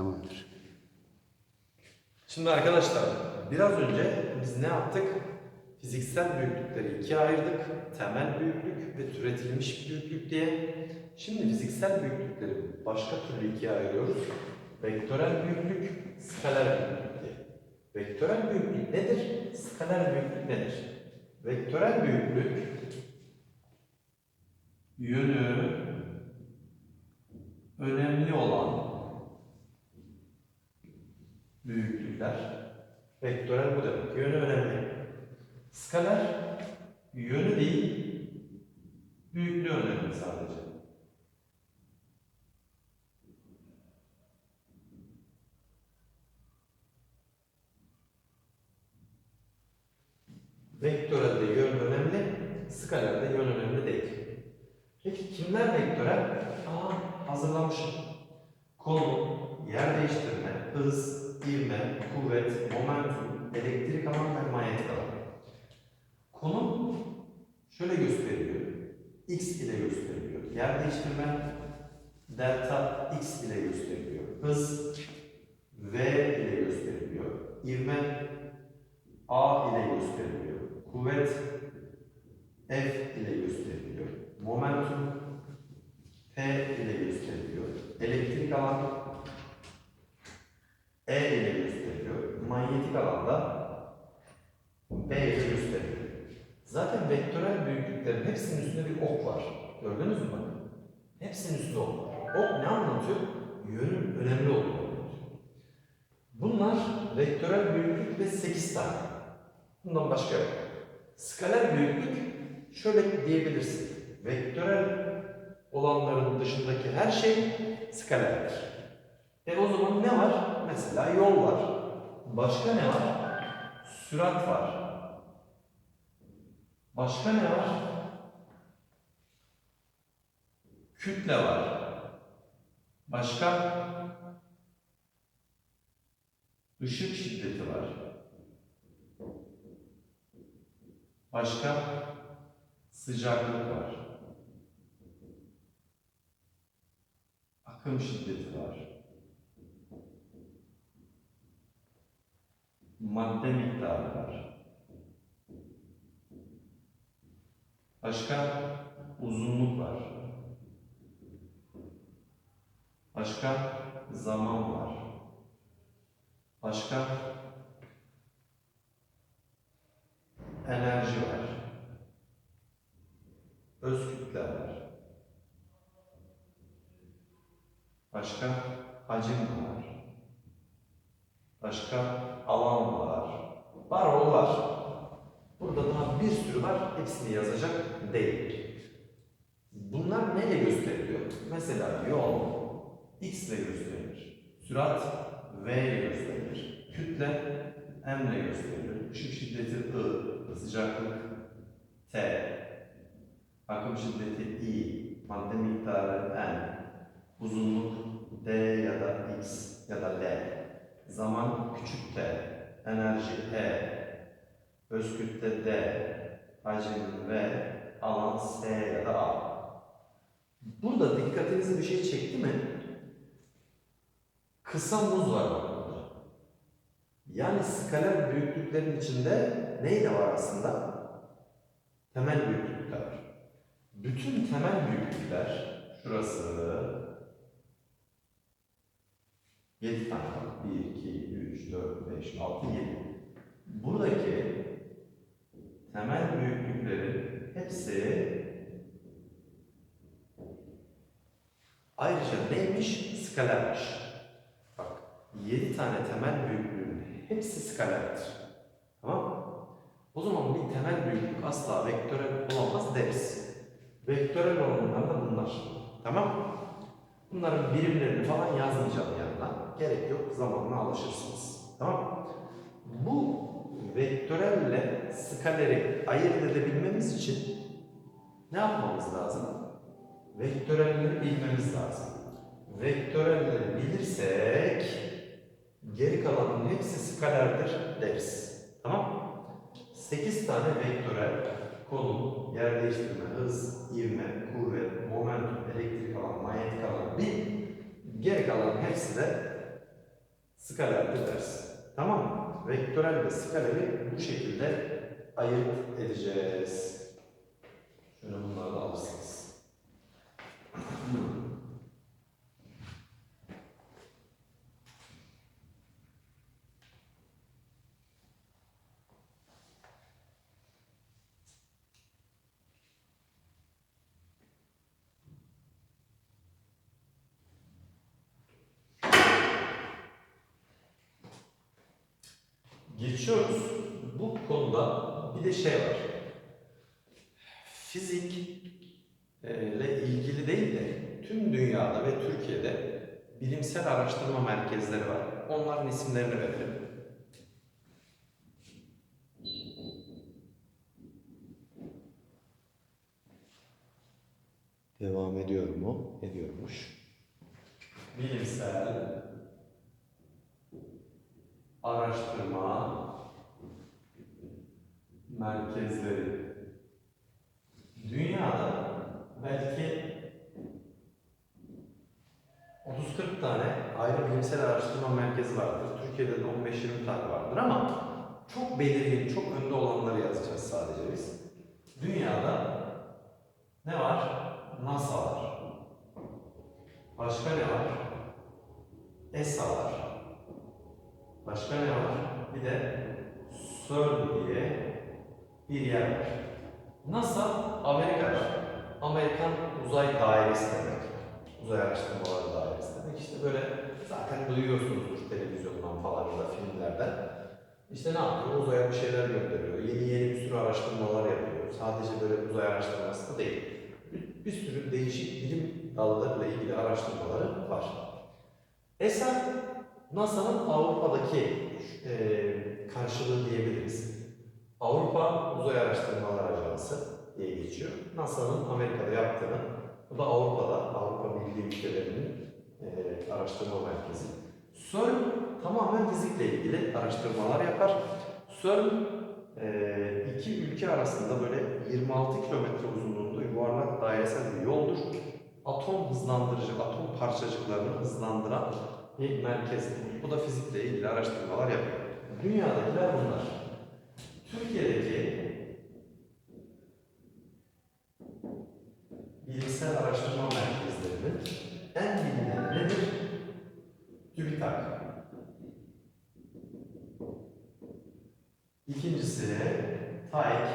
Tamamdır. Şimdi arkadaşlar biraz önce biz ne yaptık? Fiziksel büyüklükleri ikiye ayırdık. Temel büyüklük ve türetilmiş büyüklük diye. Şimdi fiziksel büyüklükleri başka türlü ikiye ayırıyoruz. Vektörel büyüklük, skaler büyüklük diye. Vektörel büyüklük nedir? Skaler büyüklük nedir? Vektörel büyüklük yönü önemli olan büyüklükler. Vektörel bu demek. Yönü önemli. Skaler yönü değil, büyüklüğü önemli sadece. Vektörelde yön önemli, skalerde yön önemli değil. Peki kimler vektörel? Aa, hazırlamışım. Konu, yer değiştirme, hız, ivme, kuvvet, momentum, elektrik alan ve manyetik alan. Konum şöyle gösteriliyor. X ile gösteriliyor. Yer değiştirme delta X ile gösteriliyor. Hız V ile gösteriliyor. İvme A ile gösteriliyor. Kuvvet F ile gösteriliyor. Momentum P ile gösteriliyor. Elektrik alan E ile gösteriliyor. Manyetik alanda B ile gösteriliyor. Zaten vektörel büyüklüklerin hepsinin üstünde bir ok var. Gördünüz mü? Hepsinin üstünde ok var. Ok ne anlatıyor? Yönün önemli olduğunu anlatıyor. Bunlar vektörel büyüklük ve 8 tane. Bundan başka yok. Skaler büyüklük şöyle diyebilirsin. Vektörel olanların dışındaki her şey skalerdir. E o zaman ne var? Mesela yol var. Başka ne var? Sürat var. Başka ne var? Kütle var. Başka? Işık şiddeti var. Başka? Sıcaklık var. Akım şiddeti var. Madde miktarı var. Başka? Uzunluk var. Başka? Zaman var. Başka? Enerji var. Öz kütle var. Başka? Hacim var. Başka? Alan var. Var o var. Burada daha bir sürü var. Hepsini yazacak değil. Bunlar neyle gösteriliyor? Mesela yol x ile gösterilir. Sürat v ile gösterilir. Kütle m ile gösterilir. Işık şiddeti I, sıcaklık T, akım şiddeti I, madde miktarı N, uzunluk D ya da X ya da L, zaman küçük t, enerji E, öz kütle D, hacim V, alan S ya da A. Burada dikkatinizi bir şey çekti mi? Kısa muz var burada. Yani skaler büyüklüklerin içinde ney de var aslında? Temel büyüklükler. Bütün temel büyüklükler şurası 7 tane var. 1, 2, 3, 4, 5, 6, 7. Buradaki temel büyüklüklerin hepsi ayrıca neymiş? Skalermiş. Bak 7 tane temel büyüklüğün hepsi skalerdir. Tamam? O zaman bir temel büyüklük asla vektörel olamaz deriz. Vektörel olanlar da bunlar. Tamam mı? Bunların birimlerini falan yazmayacağım yanına. Gerek yok, zamanla alışırsınız. Tamam mı? Bu vektörelle skaleri ayırt edebilmemiz için ne yapmamız lazım? Vektörelleri bilmemiz lazım. Vektörelleri bilirsek geri kalanın hepsi skalerdir deriz. Tamam mı? 8 tane vektörel konum, yer değiştirme, hız, ivme, kuvvet, momentum, elektrik alan, manyetik alan bir. Geri kalan hepsi de Skalerli ders. Tamam mı? Vektörel ve skaleri bu şekilde ayırt edeceğiz. Şöyle bunları da alırsınız. Geçiyoruz. Bu konuda bir de şey var. Fizik e, ile ilgili değil de tüm dünyada ve Türkiye'de bilimsel araştırma merkezleri var. Onların isimlerini verelim. Devam ediyor mu? Ediyormuş. Bilimsel araştırma merkezleri. Dünyada belki 30-40 tane ayrı bilimsel araştırma merkezi vardır. Türkiye'de de 15-20 tane vardır ama çok belirgin, çok önde olanları yazacağız sadece biz. Dünyada ne var? NASA var. Başka ne var? ESA var. Başka ne var? Bir de CERN diye bir yer var. NASA Amerika'da. Amerikan Uzay Dairesi demek. Uzay Araştırmaları Dairesi demek. İşte böyle zaten duyuyorsunuzdur televizyondan falan ya da filmlerden. İşte ne yapıyor? Uzaya bir şeyler gönderiyor. Yeni yeni bir sürü araştırmalar yapıyor. Sadece böyle uzay araştırması da değil. Bir, bir sürü değişik bilim dallarıyla ilgili araştırmaları var. ESA, NASA'nın Avrupa'daki e, karşılığı diyebiliriz. Avrupa Uzay Araştırmalar Ajansı diye geçiyor. NASA'nın Amerika'da yaptığını, bu da Avrupa'da, Avrupa Birliği ülkelerinin e, araştırma merkezi. CERN tamamen fizikle ilgili araştırmalar yapar. CERN e, iki ülke arasında böyle 26 kilometre uzunluğunda yuvarlak dairesel bir yoldur. Atom hızlandırıcı, atom parçacıklarını hızlandıran bir merkez. Bu da fizikle ilgili araştırmalar yapıyor. Dünyadakiler bunlar. Türkiye'deki bilimsel araştırma merkezlerinin en bilinen nedir? TÜBİTAK. İkincisi TAEK.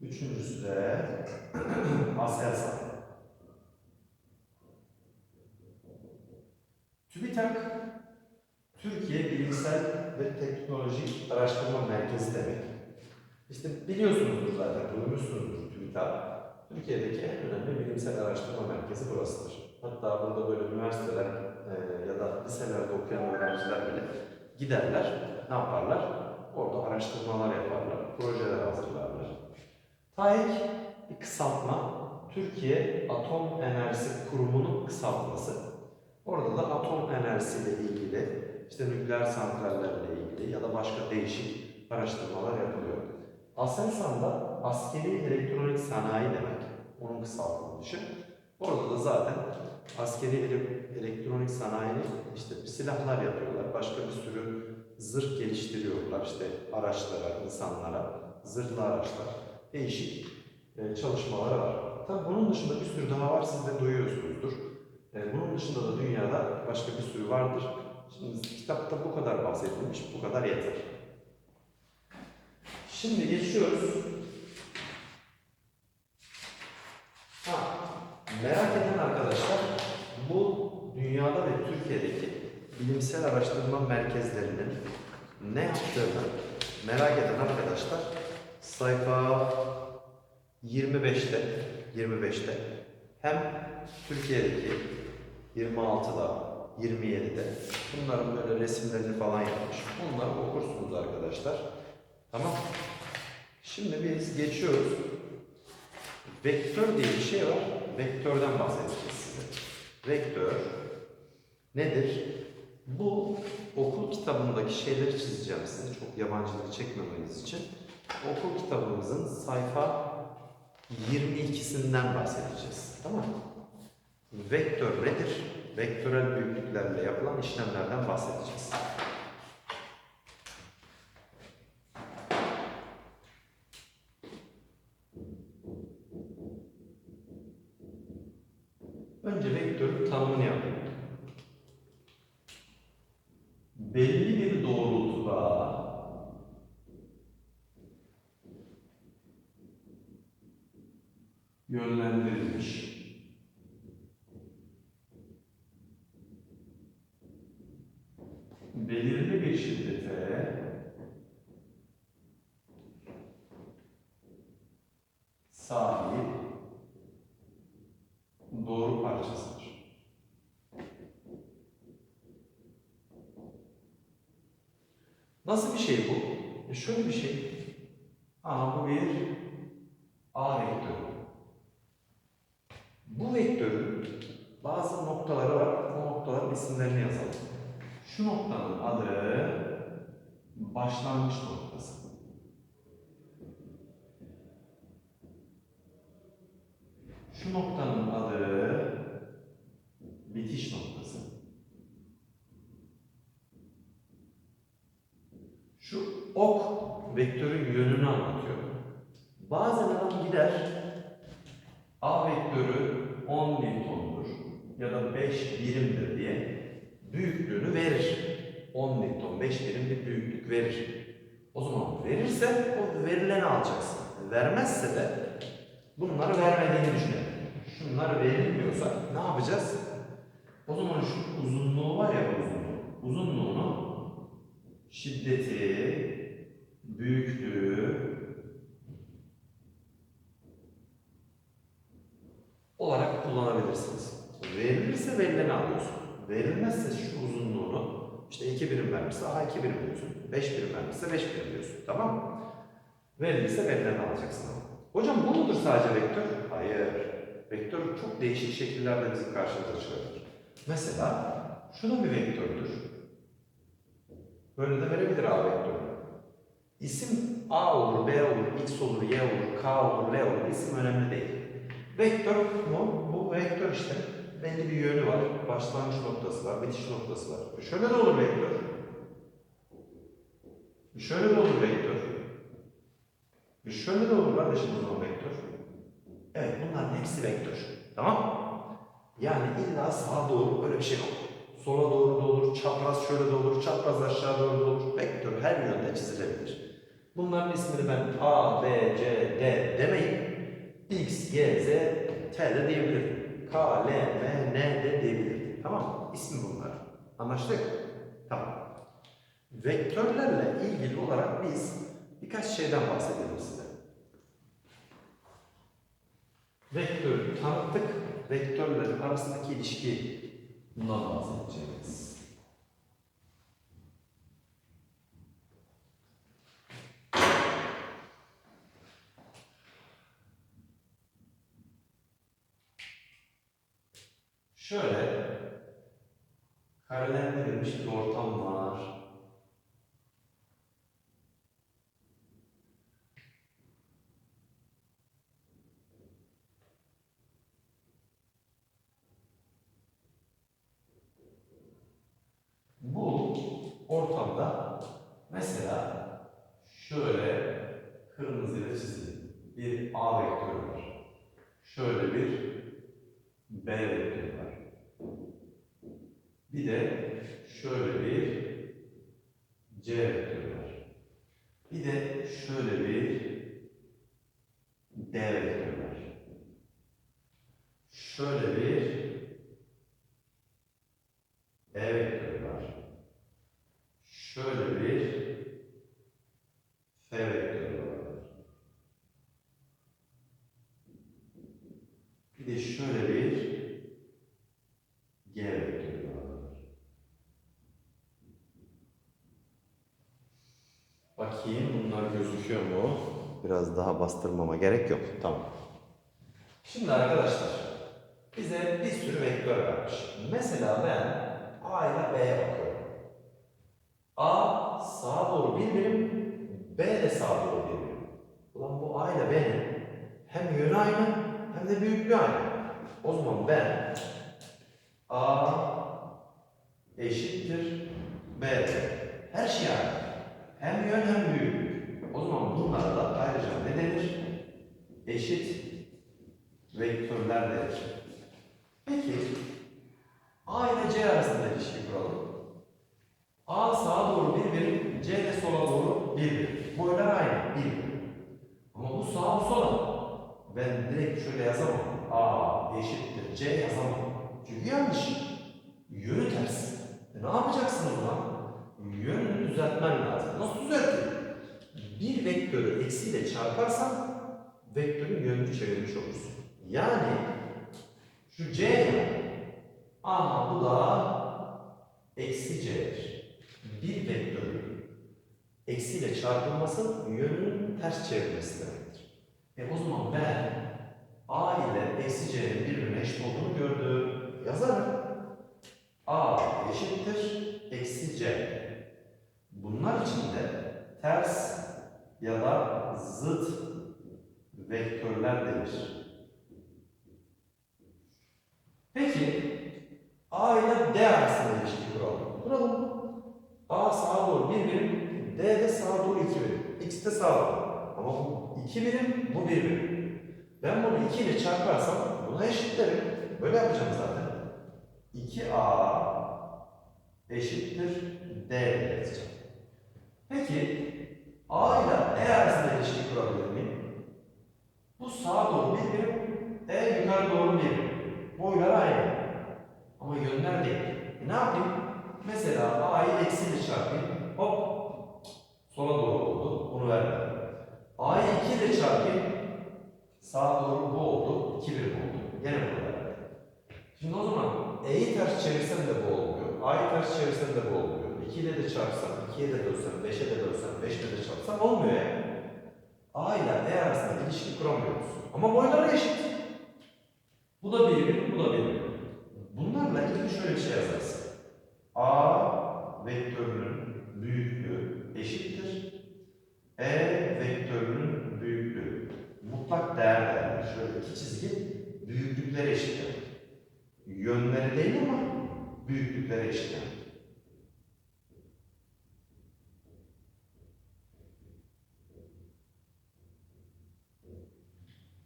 Üçüncüsü de Aselsan. TÜBİTAK, Türkiye Bilimsel ve Teknolojik Araştırma Merkezi demek. İşte biliyorsunuzdur zaten, duymuşsunuzdur TÜBİTAK. Türkiye'deki en önemli bilimsel araştırma merkezi burasıdır. Hatta burada böyle üniversiteler e, ya da liselerde okuyan öğrenciler bile giderler, ne yaparlar? Orada araştırmalar yaparlar, projeler hazırlarlar. TAEK bir kısaltma, Türkiye Atom Enerjisi Kurumu'nun kısaltması. Orada da atom enerjisiyle ilgili, işte nükleer santrallerle ilgili ya da başka değişik araştırmalar yapılıyor. Aselsan'da askeri elektronik sanayi demek, onun kısaltılışı. Orada da zaten askeri ele- elektronik sanayinin işte silahlar yapıyorlar, başka bir sürü zırh geliştiriyorlar işte araçlara, insanlara, zırhlı araçlar, değişik e, çalışmaları var. Tabii bunun dışında bir sürü daha var, siz de duyuyorsunuzdur. E, bunun dışında da dünyada başka bir sürü vardır. Şimdi kitapta bu kadar bahsedilmiş, bu kadar yeter. Şimdi geçiyoruz. Ha, merak eden arkadaşlar, bu dünyada ve Türkiye'deki bilimsel araştırma merkezlerinin ne yaptığını merak eden arkadaşlar sayfa 25'te 25'te hem Türkiye'deki 26'da 27'de bunların böyle resimlerini falan yapmış. Bunları okursunuz arkadaşlar. Tamam. Şimdi biz geçiyoruz. Vektör diye bir şey var. Vektörden bahsedeceğiz size. Vektör nedir? Bu okul kitabındaki şeyleri çizeceğim size. Çok yabancılık çekmemeniz için. Okul kitabımızın sayfa 22'sinden bahsedeceğiz. Tamam mı? Vektör nedir? vektörel büyüklüklerle yapılan işlemlerden bahsedeceğiz. Önce vektörün tanımını yapayım. Belli bir doğrultuda yönlendirilmiş belirli bir şiddete sahip doğru parçasıdır. Nasıl bir şey bu? E şöyle bir şey. Aa, bu bir A vektörü. Bu vektörün bazı noktaları var. O noktaların isimlerini yazalım. Şu noktanın adı başlangıç noktası. Şu noktanın adı bitiş noktası. Şu ok vektörün yönünü anlatıyor. Bazen adam gider A vektörü 10 Newton'dur ya da 5 birimdir diye büyüklüğünü verir. 10 Newton 5 birim bir büyüklük verir. O zaman verirse o verileni alacaksın. Vermezse de bunları vermediğini düşünelim. Şunlar verilmiyorsa ne yapacağız? O zaman şu uzunluğu var ya uzunluğu. Uzunluğunu şiddeti, büyüklüğü olarak kullanabilirsiniz. Verilirse verileni alıyorsun. Verilmezse şu uzunluğunu işte 2 birim vermişse A 2 birim diyorsun. 5 birim vermişse 5 birim diyorsun. Tamam mı? Verilirse verileni alacaksın. Hocam bu mudur sadece vektör? Hayır. Vektör çok değişik şekillerde bizim karşımıza çıkabilir. Mesela şu bir vektördür. Böyle de verebilir A vektörü. İsim A olur, B olur, X olur, Y olur, K olur, L olur. İsim önemli değil. Vektör bu, bu vektör işte. Belli bir yönü var. Başlangıç noktası var, bitiş noktası var. Şöyle de olur vektör. Şöyle de olur vektör. Şöyle de olur kardeşim o zaman vektör. Evet bunların hepsi vektör. Tamam? Yani illa sağa doğru öyle bir şey yok. Sola doğru da olur, çapraz şöyle de olur, çapraz aşağı doğru da olur. Vektör her yönde çizilebilir. Bunların ismini ben A, B, C, D demeyip X, Y, Z, T de diyebilirim. K, L, M, N de diyebilirim. Tamam mı? İsmi bunlar. Anlaştık? Tamam. Vektörlerle ilgili olarak biz birkaç şeyden bahsedelim size. Vektörü tanıttık. Vektörlerin arasındaki ilişki bundan bahsedeceğiz. Şöyle karelendirilmiş bir ortam var. Bu ortamda mesela şöyle kırmızıyla çizildi. Bir A vektörü var. Şöyle bir B vektörü var. Bir de şöyle bir C vektörü var. Bir de şöyle bir D vektörü var. Şöyle bir E vektörü. Şöyle bir F vektörü var. Bir de şöyle bir G vektörü var. Bakayım bunlar gözüküyor mu? Biraz daha bastırmama gerek yok. Tamam. Şimdi arkadaşlar bize bir sürü vektör vermiş. Mesela ben A ile B'ye bakıyorum. A sağa doğru bir birim, B de sağa doğru bir birim. Ulan bu A ile B'nin hem yönü aynı hem de büyüklüğü aynı. O zaman ben A eşittir B. Her şey aynı. Hem yön hem büyüklük. O zaman bunlara da ayrıca ne denir? Eşit vektörler denir. Peki A ile C arasında ilişki kuralım. A sağa doğru bir birim, C de sola doğru bir birim. Boylar aynı, bir. Ama bu sağa bu sola. Ben direkt şöyle yazamam. A eşittir C yazamam. Çünkü yanlış. Yönü ters. E ne yapacaksın o zaman? Yönünü düzeltmen lazım. Nasıl düzelteyim? Bir vektörü eksiyle çarparsan vektörün yönünü çevirmiş olursun. Yani şu C. Aha bu da eksi C'dir. Bir vektörün eksiyle çarpılması yönünün ters çevirmesi demektir. E o zaman ben A ile eksi C'nin birbirine eşit olduğunu gördüm. Yazarım. A eşittir eksi C. Bunlar için de ters ya da zıt vektörler denir. Peki A ile D arasında ilişki kuralım. Kuralım. A sağa doğru bir birim, D de sağa doğru iki birim. X de sağa doğru. Ama bu iki birim, bu bir birim. Ben bunu 2 ile çarparsam buna eşitlerim. Böyle yapacağım zaten. 2A eşittir D yazacağım. Peki A ile E arasında ilişki kurabilir miyim? Bu sağa doğru bir birim, E yukarı doğru bir birim. Boylar aynı. Ama yönler değil. E ne yapayım? Mesela A'yı eksiyle çarpayım. Hop. Sola doğru oldu. Bunu verdim. A'yı 2 ile çarpayım. Sağa doğru bu oldu. 2 birim oldu. Yine bunu verdim. Şimdi o zaman E'yi ters çevirsem de bu olmuyor. A'yı ters çevirsem de bu olmuyor. 2 ile de çarpsam, 2'ye de bölsem, 5'e de bölsem, 5 ile de çarpsam olmuyor yani. A ile E arasında ilişki kuramıyoruz. Ama boyları eşit. Bu da bir birim, bu da bir birim. Bunlarla ilgili şöyle bir şey yazarsın. A vektörünün büyüklüğü eşittir. E vektörünün büyüklüğü. Mutlak değer değerler. Şöyle iki çizgi büyüklükleri eşittir. Yönleri değil ama büyüklükleri eşittir.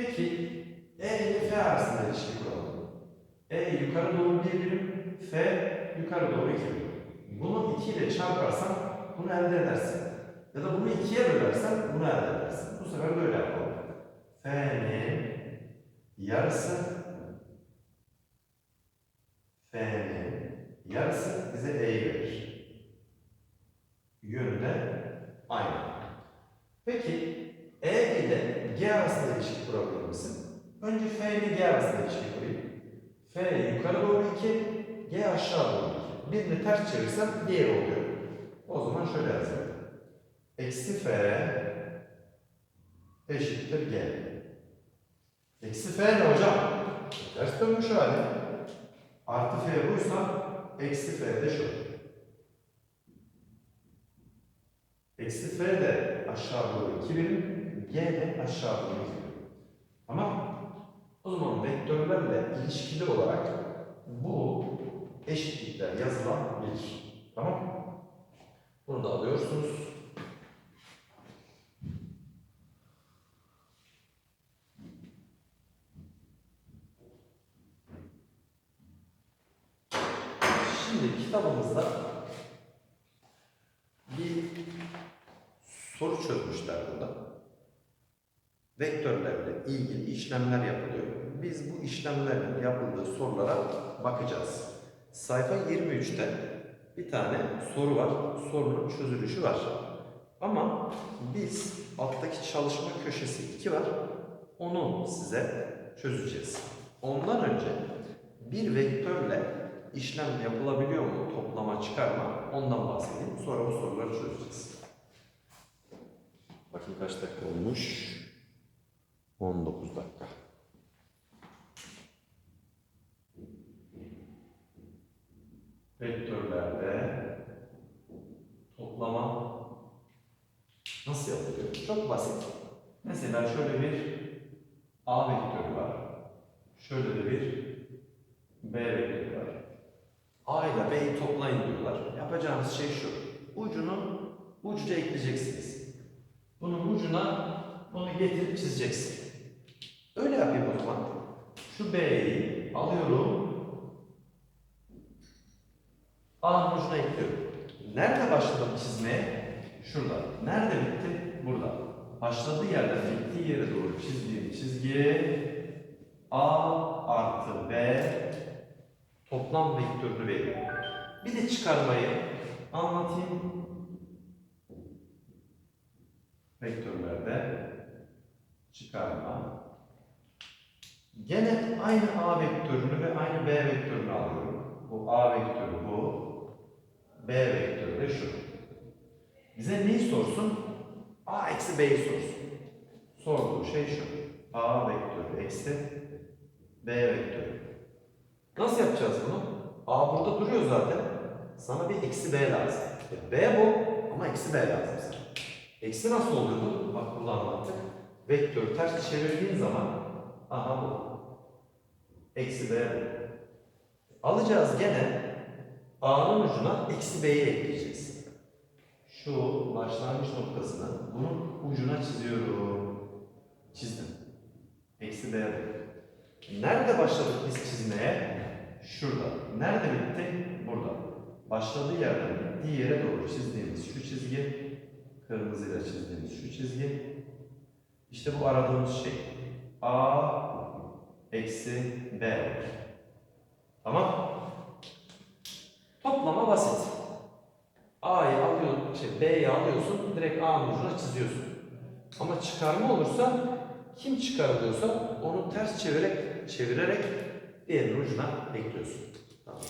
Peki E ile F arasında ilişki kuralım. E yukarı doğru bir birim, F yukarı doğru iki birim. Bunu 2 ile çarparsan bunu elde edersin. Ya da bunu ikiye bölersen bunu elde edersin. Bu sefer böyle yapalım. F'nin yarısı F'nin yarısı bize E'yi verir. Yönü de aynı. Peki E ile G arasında ilişki kurabilir misin? Önce F ile G arasında ilişki kurayım. F yukarı doğru 2, G aşağı doğru 2. Birini ters çevirsem diğeri oluyor. O zaman şöyle yazalım. Eksi F eşittir G. Eksi F ne hocam? Ters dönmüş hali. Artı F buysa eksi F de şu. Eksi F de aşağı doğru 2 birim, G de aşağı doğru 2 birim. Tamam O zaman vektörlerle ilişkili olarak bu eşitlikler yazılabilir. Tamam Bunu da alıyorsunuz. Şimdi kitabımızda bir soru çözmüşler burada. Vektörlerle ilgili işlemler yapılıyor. Biz bu işlemlerin yapıldığı sorulara bakacağız. Sayfa 23'te bir tane soru var. Sorunun çözülüşü var. Ama biz alttaki çalışma köşesi 2 var. Onu size çözeceğiz. Ondan önce bir vektörle işlem yapılabiliyor mu? Toplama, çıkarma. Ondan bahsedeyim. Sonra bu soruları çözeceğiz. Bakın kaç dakika olmuş? 19 dakika. Vektörlerde toplama nasıl yapılıyor? Çok basit. Mesela şöyle bir A vektörü var. Şöyle de bir B vektörü var. A ile B'yi toplayın diyorlar. Yapacağınız şey şu. Ucunu ucuca ekleyeceksiniz. Bunun ucuna bunu getirip çizeceksin. Öyle yapayım o zaman. Şu B'yi alıyorum. A'nın ucuna ekliyorum. Nerede başladım çizmeye? Şurada. Nerede bitti? Burada. Başladığı yerden bittiği yere doğru çizdiğim çizgi A artı B toplam vektörünü veriyor. Bir de çıkarmayı anlatayım. Vektörlerde çıkarma. Gene aynı A vektörünü ve aynı B vektörünü alıyorum. Bu A vektörü bu. B vektörü de şu. Bize neyi sorsun? A eksi B'yi sorsun. Sorduğu şey şu. A vektörü eksi B vektörü. Nasıl yapacağız bunu? A burada duruyor zaten. Sana bir eksi B lazım. E, B bu ama eksi B lazım sana. Eksi nasıl oluyordu? Bak burada anlattık. Vektör ters çevirdiğin zaman aha bu. Eksi B. Alacağız gene A'nın ucuna eksi B'yi ekleyeceğiz. Şu başlangıç noktasını bunun ucuna çiziyorum. Çizdim. Eksi B. Nerede başladık biz çizmeye? Şurada. Nerede bitti? Burada. Başladığı yerden bittiği yere doğru çizdiğimiz şu çizgi, kırmızıyla çizdiğimiz şu çizgi. İşte bu aradığımız şey. A eksi B. Tamam. Toplama basit. A'yı alıyorsun, şey B'yi alıyorsun, direkt A'nın ucuna çiziyorsun. Ama çıkarma olursa kim çıkarılıyorsa onu ters çevirerek çevirerek diğer ucuna ekliyorsun. Tamam.